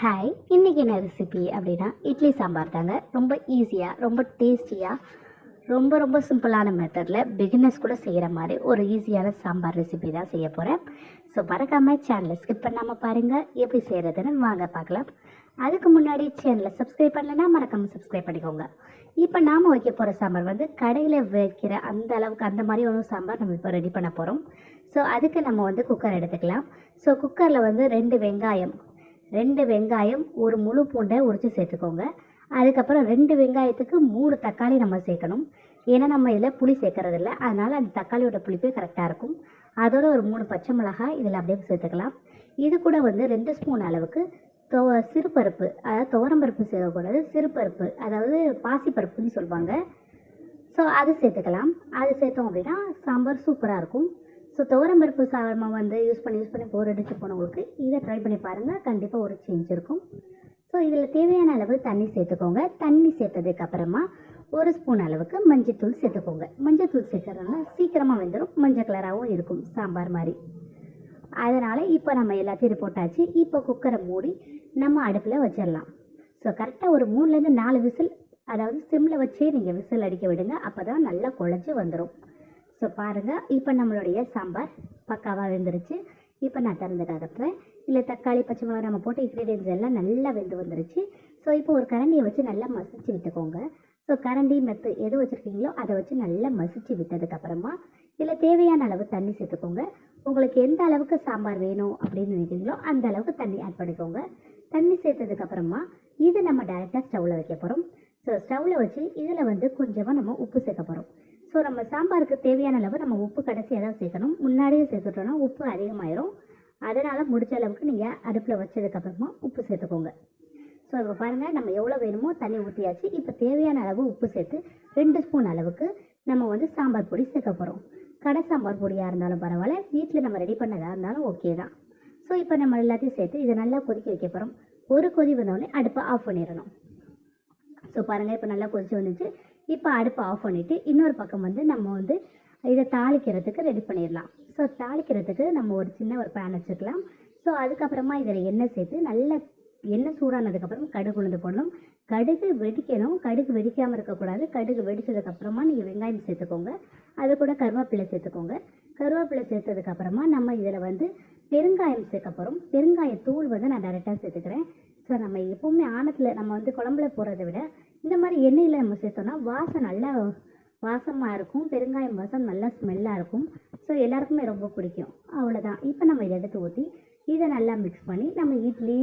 Hi இன்றைக்கி என்ன recipe அப்படின்னா இட்லி சாம்பார் தாங்க. ரொம்ப ஈஸியாக ரொம்ப டேஸ்டியாக ரொம்ப ரொம்ப சிம்பிளான மெத்தடில் பிகினர்ஸ் கூட செய்கிற மாதிரி ஒரு ஈஸியான சாம்பார் ரெசிபி தான் செய்ய போகிறேன் ஸோ மறக்காமல் சேனலை ஸ்கிப் பண்ணாமல் பாருங்கள் எப்படி செய்கிறதுன்னு வாங்க பார்க்கலாம். அதுக்கு முன்னாடி சேனலை சப்ஸ்கிரைப் பண்ணலைன்னா மறக்காமல் சப்ஸ்கிரைப் பண்ணிக்கோங்க. இப்போ நாம் வைக்க போகிற சாம்பார் வந்து கடையில் வைக்கிற அந்த அளவுக்கு அந்த மாதிரி ஒரு சாம்பார் நம்ம இப்போ ரெடி பண்ண போகிறோம் ஸோ அதுக்கு நம்ம வந்து குக்கர் எடுத்துக்கலாம். ஸோ குக்கரில் வந்து ரெண்டு வெங்காயம் ரெண்டு வெங்காயம் ஒரு முழு பூண்டை உரித்து சேர்த்துக்கோங்க. அதுக்கப்புறம் ரெண்டு வெங்காயத்துக்கு மூணு தக்காளி நம்ம சேர்க்கணும். ஏன்னா நம்ம இதில் புளி சேர்க்கறதில்ல. அதனால் அந்த தக்காளியோட புளிப்பே கரெக்டாக இருக்கும். அதோட ஒரு மூணு பச்சை மிளகாய் இதில் அப்படியே சேர்த்துக்கலாம். இது கூட வந்து ரெண்டு ஸ்பூன் அளவுக்கு தோ சிறுபருப்பு அதாவது துவரம்பருப்பு சேர்க்கக்கூடாது. சிறுபருப்பு அதாவது பாசிப்பருப்புன்னு சொல்லுவாங்க. ஸோ அது சேர்த்துக்கலாம். அது சேர்த்தோம் அப்படின்னா சாம்பார் சூப்பராக இருக்கும். ஸோ துவரம்பருப்பு சாதமாக வந்து யூஸ் பண்ணி யூஸ் பண்ணி போர் அடித்து போனவங்களுக்கு இதை ட்ரை பண்ணி பாருங்கள் கண்டிப்பாக ஒரு சேஞ்ச் இருக்கும். ஸோ இதில் தேவையான அளவு தண்ணி சேர்த்துக்கோங்க. தண்ணி சேர்த்ததுக்கு அப்புறமா ஒரு ஸ்பூன் அளவுக்கு மஞ்சத்தூள் சேர்த்துக்கோங்க. மஞ்சத்தூள் சேர்க்கறதுனால சீக்கிரமாக வெந்துடும் மஞ்சள் கலராகவும் இருக்கும். சாம்பார் மாதிரி. அதனால் இப்போ நம்ம எல்லாத்தையும் போட்டாச்சு. இப்போ குக்கரை மூடி நம்ம அடுப்பில் வச்சிடலாம். ஸோ கரெக்டாக ஒரு மூணுலேருந்து நாலு விசில் அதாவது சிம்மில் வச்சே நீங்கள் விசில் அடிக்க விடுங்க. அப்போ தான் நல்லா குழச்சி வந்துடும் ஸோ பாருங்கள் இப்போ நம்மளுடைய சாம்பார் பக்காவாக வெந்துருச்சு. இப்போ நான் திறந்து காட்டுறேன் இல்லை தக்காளி பச்சை மிளகா நம்ம போட்ட இன்க்ரீடியன்ஸ் எல்லாம் நல்லா வெந்து வந்துருச்சு. ஸோ இப்போ ஒரு கரண்டியை வச்சு நல்லா மசிச்சு விட்டுக்கோங்க. ஸோ கரண்டி மெத்து எது வச்சுருக்கீங்களோ அதை வச்சு நல்லா மசிச்சு விட்டதுக்கப்புறமா இதில் தேவையான அளவு தண்ணி சேர்த்துக்கோங்க. உங்களுக்கு எந்த அளவுக்கு சாம்பார் வேணும் அப்படின்னு நினைக்கிறீங்களோ அந்த அளவுக்கு தண்ணி ஆட் பண்ணிக்கோங்க. தண்ணி சேர்த்ததுக்கப்புறமா இது நம்ம டேரெக்டாக ஸ்டவ்வில் வைக்க போகிறோம் ஸோ ஸ்டவ்வில் வச்சு இதில் வந்து கொஞ்சமாக நம்ம உப்பு சேர்க்க போகிறோம் ஸோ நம்ம சாம்பாருக்கு தேவையான அளவு நம்ம உப்பு கடைசியாக தான் சேர்க்கணும். முன்னாடியே சேர்த்துட்டோன்னா உப்பு அதிகமாயிரும். அதனால் முடிஞ்ச அளவுக்கு நீங்கள் அடுப்பில் வச்சதுக்கப்புறமா உப்பு சேர்த்துக்கோங்க. ஸோ இப்போ பாருங்கள் நம்ம எவ்வளோ வேணுமோ தண்ணி ஊற்றியாச்சு இப்போ தேவையான அளவு உப்பு சேர்த்து ரெண்டு ஸ்பூன் அளவுக்கு நம்ம வந்து சாம்பார் பொடி சேர்க்க போகிறோம் கடை சாம்பார் பொடியாக இருந்தாலும் பரவாயில்ல வீட்டில் நம்ம ரெடி பண்ணதாக இருந்தாலும் ஓகே தான். ஸோ இப்போ நம்ம எல்லாத்தையும் சேர்த்து இதை நல்லா கொதிக்க வைக்க போகிறோம் ஒரு கொதி வந்தோடனே அடுப்பை ஆஃப் பண்ணிடணும். ஸோ பாருங்கள் இப்போ நல்லா கொதிச்சு வந்துச்சு. இப்போ அடுப்பை ஆஃப் பண்ணிவிட்டு இன்னொரு பக்கம் வந்து நம்ம வந்து இதை தாளிக்கிறதுக்கு ரெடி பண்ணிடலாம். ஸோ தாளிக்கிறதுக்கு நம்ம ஒரு சின்ன ஒரு பேன் வச்சுக்கலாம். ஸோ அதுக்கப்புறமா இதில் எண்ணெய் சேர்த்து நல்லா எண்ணெய் சூடானதுக்கப்புறம் கடுகு உளுந்து போடணும். கடுகு வெடிக்கணும். கடுகு வெடிக்காமல் இருக்கக்கூடாது. கடுகு வெடிச்சதுக்கப்புறமா நீங்கள் வெங்காயம் சேர்த்துக்கோங்க. அது கூட கருவேப்பிலை சேர்த்துக்கோங்க. கருவேப்பிலை சேர்த்ததுக்கப்புறமா நம்ம இதில் வந்து பெருங்காயம் சேர்க்க போகிறோம் பெருங்காய தூள் வந்து நான் டேரெக்டாக சேர்த்துக்கிறேன். ஸோ நம்ம எப்போவுமே ஆணத்தில் நம்ம வந்து குழம்புல போடுறத விட இந்த மாதிரி எண்ணெயில் நம்ம சேர்த்தோன்னா வாசம் நல்லா வாசமாக இருக்கும். பெருங்காயம் வாசம் நல்லா ஸ்மெல்லாக இருக்கும். ஸோ எல்லாருக்குமே ரொம்ப பிடிக்கும். அவ்வளோதான் இப்போ நம்ம இதை எடுத்து ஊற்றி இதை நல்லா மிக்ஸ் பண்ணி நம்ம இட்லி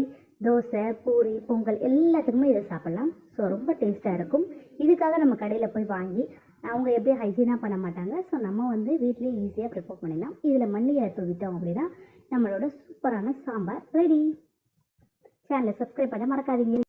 தோசை பூரி பொங்கல் எல்லாத்துக்குமே இதை சாப்பிட்லாம். ஸோ ரொம்ப டேஸ்ட்டாக இருக்கும். இதுக்காக நம்ம கடையில் போய் வாங்கி அவங்க எப்படி ஹைஜீனாக பண்ண மாட்டாங்க. ஸோ நம்ம வந்து வீட்லேயே ஈஸியாக ப்ரிப்பேர் பண்ணிடலாம். இதில் மல்லிகை தூவிட்டோம் அப்படின்னா நம்மளோட சூப்பரான சாம்பார் ரெடி சேனலை சப்ஸ்கிரைப் பண்ண மறக்காதீங்க.